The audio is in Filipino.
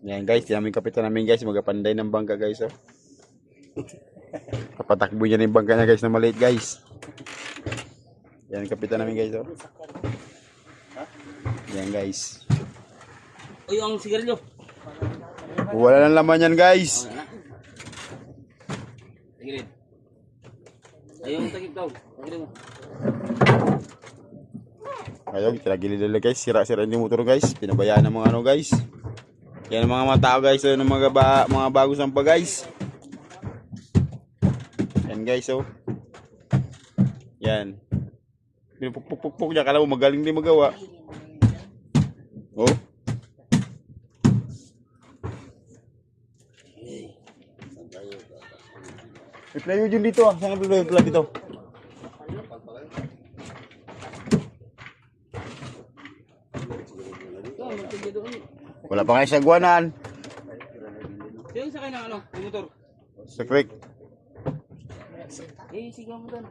Yan guys, yan namin kapitan namin guys, magapanday ng bangka guys oh. Kapatakbo niya yung bangka niya guys na maliit guys. Yan kapitan namin guys oh. Yan guys. Uy, ang sigarilyo. Wala nang laman yan guys. Tigilid. Ayaw mo tagip daw. Tigilid mo. Ayaw, tinagilid nila guys. Sira-sira yung motor guys. Pinabayaan ng mga ano guys. Yan mga tao guys. Yan ang mga, ba mga bago sampa guys. Yan guys oh. Yan. Pinupukpukpuk niya. Kala mo magaling din magawa. Oh. May playo dyan dito ah. Saan playo pala dito? Ito, magtigil doon. Wala pa kayo sa guwanan. Yung sakay ng ano? Yung motor? Sa creek. Eh, sigaw mo doon.